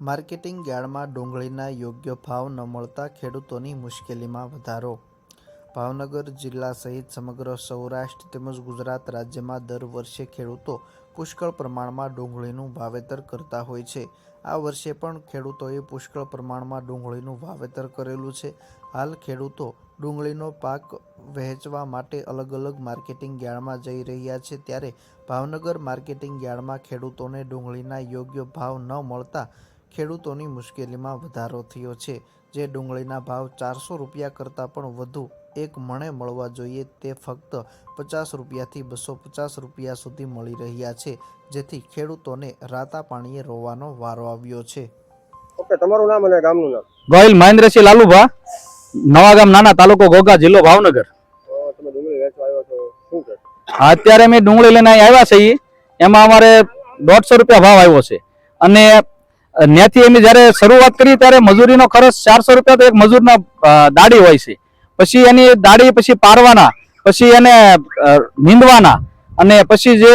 Marketing યાર્ડમાં ડુંગળીના યોગ્ય ભાવ ન મળતા ખેડૂતોની મુશ્કેલીમાં વધારો. ભાવનગર જિલ્લા સહિત સમગ્ર સૌરાષ્ટ્ર તેમજ ગુજરાત રાજ્યમાં દર વર્ષે ખેડૂતો પુષ્કળ પ્રમાણમાં ડુંગળીનું વાવેતર કરતા હોય છે. આ વર્ષે પણ ખેડૂતોએ પુષ્કળ પ્રમાણમાં ડુંગળીનું વાવેતર કરેલું છે. હાલ ખેડૂતો ડુંગળીનો પાક વહેંચવા માટે અલગ અલગ માર્કેટિંગ યાર્ડમાં જઈ રહ્યા છે. ત્યારે ભાવનગર માર્કેટિંગ યાર્ડમાં ખેડૂતોને ડુંગળીના યોગ્ય ભાવ ન મળતા ખેડૂતોની મુશ્કેલીમાં વધારો થયો છે. જે ડુંગળીના ભાવ ચારસો રૂપિયા કરતાં પણ વધુ એક મણે મળવા જોઈએ તે ફક્ત પચાસ રૂપિયાથી બસો પચાસ રૂપિયા સુધી મળી રહ્યા છે જેથી ખેડૂતોને રાતા પાણીએ રોવાનો વારો આવ્યો છે. ઓકે તમારું નામ અને ગામનું નામ? ગોહિલ મહેન્દ્રસિંહ લાલુભા નવા ગામ નાના તાલુકો ગોગા જિલ્લો ભાવનગર. તમે ડુંગળી વેચવા આવ્યો છો શું છે? અત્યારે અમે ડુંગળી લઈને આવ્યા છીએ એમાં અમારે દોઢસો રૂપિયા ભાવ આવ્યો છે. અને ત્યાંથી અમે જ્યારે શરૂઆત કરી ત્યારે મજૂરીનો ખર્ચ ચારસો રૂપિયા તો એક મજૂરના દાડી હોય છે. પછી એની દાડી પછી પારવાના, પછી એને નીંદવાના અને પછી જે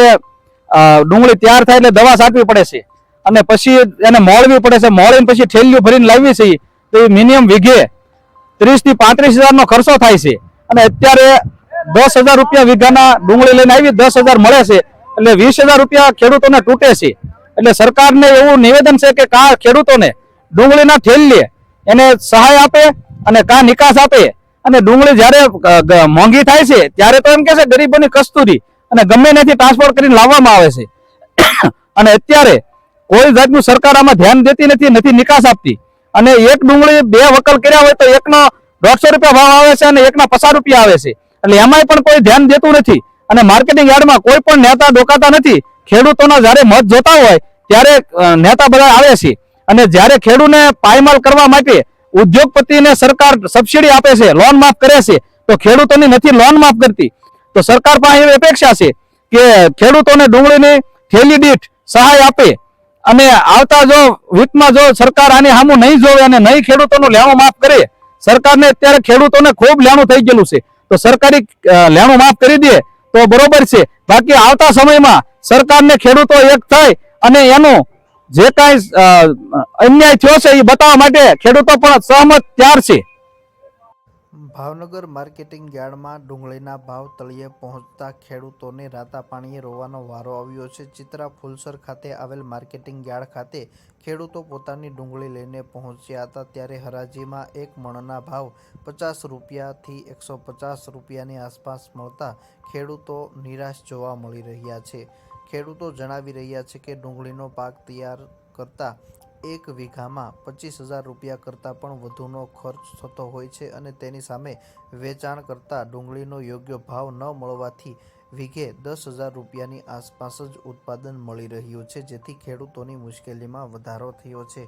ડુંગળી તૈયાર થાય એટલે દવા છાંટવી પડે છે. અને પછી એને મોળવી પડે છે, મોળીને પછી ઠેલીઓ ભરીને લાવવી છે, તો એ મિનિમમ વીઘે ત્રીસથી પાંત્રીસ હજારનો ખર્ચો થાય છે. અને અત્યારે દસ હજાર રૂપિયા વીઘાના ડુંગળી લઈને આવી, દસ હજાર મળે છે. એટલે વીસ હજાર રૂપિયા ખેડૂતોને તૂટે છે. એટલે સરકારને એવું નિવેદન છે કે કા ખેડૂતોને ડુંગળીના ઠેલીએ એને સહાય આપે અને કા નિકાસ આપે. અને ડુંગળી જ્યારે મોંઘી થાય છે, ત્યારે તો એમ કે છે, ગરીબોની કસ્તુરી અને ગમે ત્યાંથી ટ્રાન્સપોર્ટ કરીને લાવવામાં આવે છે. અને અત્યારે કોઈ જાતનું સરકાર આમાં ધ્યાન દેતી નથી નથી નિકાસ આપતી. અને એક ડુંગળી બે વકલ કર્યા હોય તો એકનો દોઢસો રૂપિયા ભાવ આવે છે અને એકના પચાસ રૂપિયા આવે છે. એટલે એમાંય પણ કોઈ ધ્યાન દેતું નથી. અને માર્કેટિંગ યાર્ડમાં કોઈ પણ નેતા ડોકાતા નથી. ખેડૂતોના જ્યારે મત જોતા હોય, ત્યારે નેતા બધા આવે છે. અને જ્યારે ખેડૂતને પાયમાલ કરવા માટે ઉદ્યોગપતિને સરકાર સબસિડી આપે છે લોન માફ કરે છે, તો ખેડૂતોની નથી લોન માફ કરતી. તો સરકાર પાસે એવી અપેક્ષા છે કે ખેડૂતોને ડુંગળીની થેલી દીઠ સહાય આપે. અને આવતા જો વીકમાં જો સરકાર આની સામું નહીં જોવે અને નહીં ખેડૂતોનું લેણું માફ કરે, સરકારને અત્યારે ખેડૂતોને ખૂબ લેણું થઈ ગયેલું છે. તો સરકારી લેણું માફ કરી દે તો બરોબર છે. બાકી આવતા સમયમાં સરકારને ખેડૂતો એક થાય અને એનું જે કાંઈ અન્યાય થયો છે એ બતાવવા માટે ખેડૂતો પણ સહમત ત્યાર છે. ભાવનગર માર્કેટિંગ યાર્ડમાં ડુંગળીના ભાવ તળિયે પહોંચતા ખેડૂતોને રાતા પાણીએ રોવાનો વારો આવ્યો છે. ચિત્રા ફુલસર ખાતે આવેલ માર્કેટિંગ યાર્ડ ખાતે ખેડૂતો પોતાની ડુંગળી લઈને પહોંચ્યા હતા ત્યારે હરાજીમાં એક મણના ભાવ પચાસ રૂપિયાથી એકસો પચાસ રૂપિયાની આસપાસ મળતા ખેડૂતો નિરાશ જોવા મળી રહ્યા છે. ખેડૂતો જણાવી રહ્યા છે કે ડુંગળીનો પાક તૈયાર કરતા એક વીઘામાં પચીસ હજાર રૂપિયા કરતાં પણ વધુનો ખર્ચ થતો હોય છે અને તેની સામે વેચાણ કરતાં ડુંગળીનો યોગ્ય ભાવ ન મળવાથી વીઘે દસ હજાર રૂપિયાની આસપાસ જ ઉત્પાદન મળી રહ્યું છે, જેથી ખેડૂતોની મુશ્કેલીમાં વધારો થયો છે.